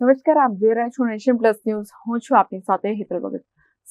નમસ્કાર, આપ જોઈ રહ્યા છો નેશન પ્લસ ન્યૂઝ. હું છું આપની સાથે હેતલ ભગત.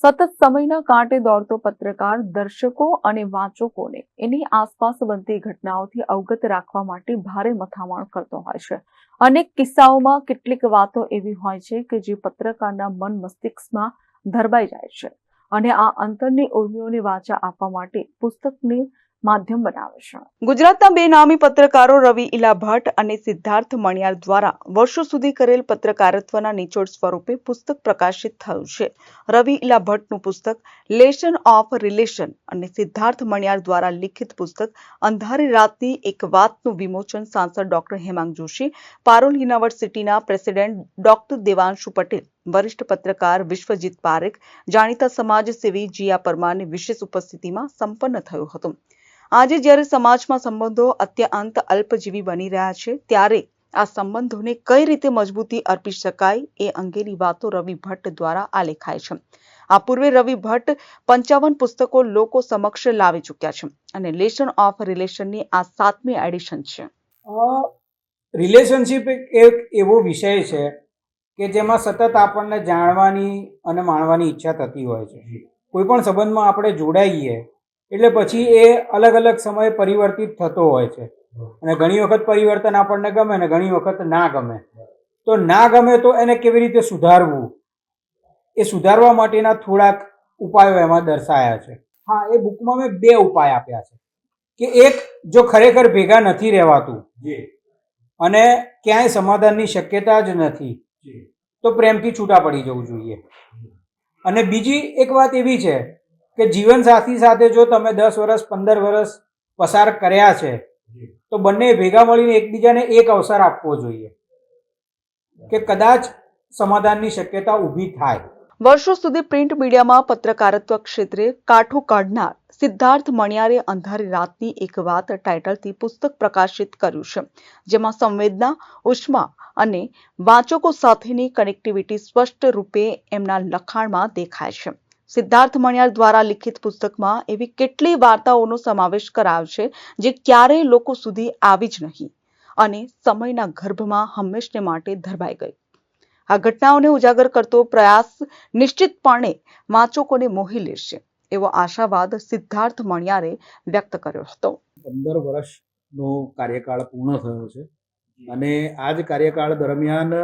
સતત સમયના કાંટે દોડતો પત્રકાર, દર્શકો અને વાચકોને એની આસપાસ બનતી ઘટનાઓથી અવગત રાખવા માટે ભારે મથામણ કરતો હોય છે. અનેક કિસ્સાઓમાં કેટલીક વાતો એવી હોય છે કે જે પત્રકારના મન મસ્તિષ્કમાં ધરબાઈ જાય છે અને આ અંતરની ઉર્મિઓને વાચા આપવા માટે પુસ્તકને માધ્યમ બનાવે ગુજરાતના બે નામી પત્રકારો રવિ ઇલા ભટ્ટ અને સિદ્ધાર્થ મણિયાર દ્વારા વર્ષો સુધી કરેલ પત્રકારત્વના નિચોડ સ્વરૂપે પુસ્તક પ્રકાશિત થયું છે. રવિ ઇલા ભટ્ટનું પુસ્તક લેશન ઓફ રિલેશન અને સિદ્ધાર્થ મણિયાર દ્વારા લિખિત પુસ્તક અંધારી રાતની એક વાતનું વિમોચન સાંસદ ડોક્ટર હેમાંગ જોશી, પારોલ યુનિવર્સિટીના પ્રેસિડેન્ટ ડોક્ટર દેવાંશુ પટેલ, વરિષ્ઠ પત્રકાર વિશ્વજીત પારેખ, જાણીતા સમાજસેવી જીયા પરમારની વિશેષ ઉપસ્થિતિમાં સંપન્ન થયું હતું. આજે જ્યારે સમાજમાં સંબંધો અત્યંત અલ્પજીવી બની રહ્યા છે, ત્યારે આ સંબંધોને કઈ રીતે મજબૂતી અર્પી શકાય એ અંગેની વાતો રવિ ભટ્ટ દ્વારા આલેખાય છે. આ પૂર્વે રવિ ભટ્ટ પંચાવન પુસ્તકો લોકો સમક્ષ લાવી ચૂક્યા છે અને લેશન ઓફ રિલેશનની આ સાતમી એડિશન છે. રિલેશનશિપ એક એવો વિષય છે કે જેમાં સતત આપણને જાણવાની અને માણવાની ઈચ્છા થતી હોય છે. કોઈ પણ સંબંધમાં આપણે જોડાઈએ એટલે પછી એ અલગ અલગ સમયે પરિવર્તિત થતો હોય છે. અને ઘણી વખત પરિવર્તન આપણને ગમે ને ઘણી વખત ના ગમે. તો ના ગમે તો એને કેવી રીતે સુધારવું? એ સુધારવા માટેના થોડાક ઉપાયો એમાં દર્શાયા છે. હા એ બુકમાં મેં બે ઉપાય આપ્યા છે. કે એક જો ખરેખર ભેગા નથી રહેવાતું અને ક્યાંય સમાધાનની શક્યતા જ નથી તો પ્રેમથી છૂટા પડી જવું જોઈએ. અને બીજી એક વાત એવી છે કે જીવનસાથી સાથે જો તમે દસ વર્ષ પંદર વર્ષ પસાર કર્યા છે તો બંને ભેગા મળીને એકબીજાને એક અવસર આપવો જોઈએ. કે કદાચ સમાધાનની શક્યતા ઊભી થાય. વર્ષો સુધી પ્રિન્ટ મીડિયામાં પત્રકારત્વ ક્ષેત્રે કાઠું કાઢનાર સિદ્ધાર્થ મણિયારે અંધારી રાતની એક વાત ટાઇટલથી પુસ્તક પ્રકાશિત કર્યું છે જેમાં સંવેદના ઉષ્મા અને વાચકો સાથેની કનેક્ટિવિટી સ્પષ્ટ રૂપે એમના લખાણમાં દેખાય છે. સિદ્ધાર્થ મણિયાર દ્વારા લિખિત પુસ્તકમાં એવી કેટલી વાર્તાઓનો સમાવેશ કરાયો છે જે ક્યારેય લોકો સુધી આવી જ નહીં અને સમયના ગર્ભમાં હંમેશને માટે ધરબાઈ ગઈ. આ ઘટનાઓને ઉજાગર કરતો પ્રયાસ નિશ્ચિતપણે વાંચકોને મોહી લેશે એવો આશાવાદ સિદ્ધાર્થ મણિયારે વ્યક્ત કર્યો હતો. પંદર વર્ષનો કાર્યકાળ પૂર્ણ થયો છે અને આ જ કાર્યકાળ દરમિયાન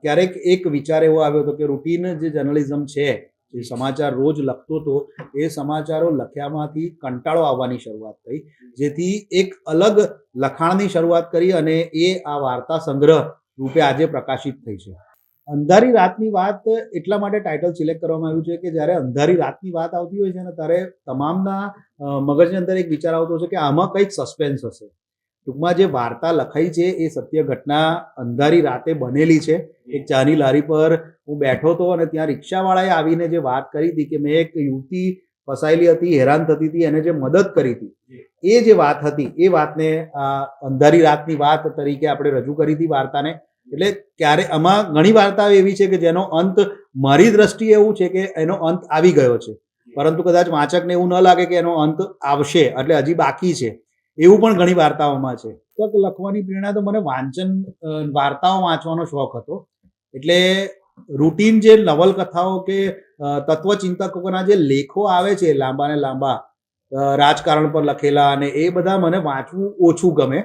ક્યારેક એક વિચાર એવો આવ્યો હતો કે રૂટીન જે જર્નલિઝમ છે જે સમાચાર રોજ લખતો હતો, એ સમાચારો લખ્યામાંથી કંટાળો આવવાની શરૂઆત થઈ. જેથી એક અલગ લખાણની શરૂઆત કરી અને એ આ વાર્તા સંગ્રહ રૂપે આજે પ્રકાશિત થઈ છે. અંધારી રાતની વાત એટલા માટે ટાઇટલ સિલેક્ટ કરવામાં આવ્યું છે કે જ્યારે અંધારી રાતની વાત આવતી હોય છે ને ત્યારે તમામના મગજની અંદર એક વિચાર આવતો છે કે આમાં કંઈક સસ્પેન્સ હશે. ટૂંકમાં જે વાર્તા લખાઈ છે એ સત્ય ઘટના અંધારી રાતે બનેલી છે. એક ચાની લારી પર હું બેઠો હતો અને ત્યાં રિક્ષાવાળાએ આવીને જે વાત કરી હતી કે મેં એક યુવતી ફસાયેલી હતી હેરાન થતી હતી એને જે મદદ કરી હતી. એ જે વાત હતી એ વાતને આ અંધારી રાતની વાત તરીકે આપણે રજૂ કરી હતી વાર્તાને. એટલે ક્યારે આમાં ઘણી વાર્તાઓ એવી છે કે જેનો અંત મારી દ્રષ્ટિએ એવું છે કે એનો અંત આવી ગયો છે. પરંતુ કદાચ વાંચકને એવું ન લાગે કે એનો અંત આવશે એટલે હજી બાકી છે. એવું પણ ઘણી વાર્તાઓમાં છે. પુસ્તક લખવાની પ્રેરણા તો મને વાંચન વાર્તાઓ વાંચવાનો શોખ હતો. એટલે રૂટીન જે નવલકથાઓ કે તત્વચિંતકોના જે લેખો આવે છે લાંબા ને લાંબા રાજકારણ પર લખેલા અને એ બધા મને વાંચવું ઓછું ગમે.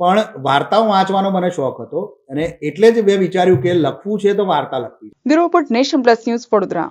પણ વાર્તાઓ વાંચવાનો મને શોખ હતો અને એટલે જ મેં વિચાર્યું કે લખવું છે તો વાર્તા લખવી. Bureau nation plus news Vadodara.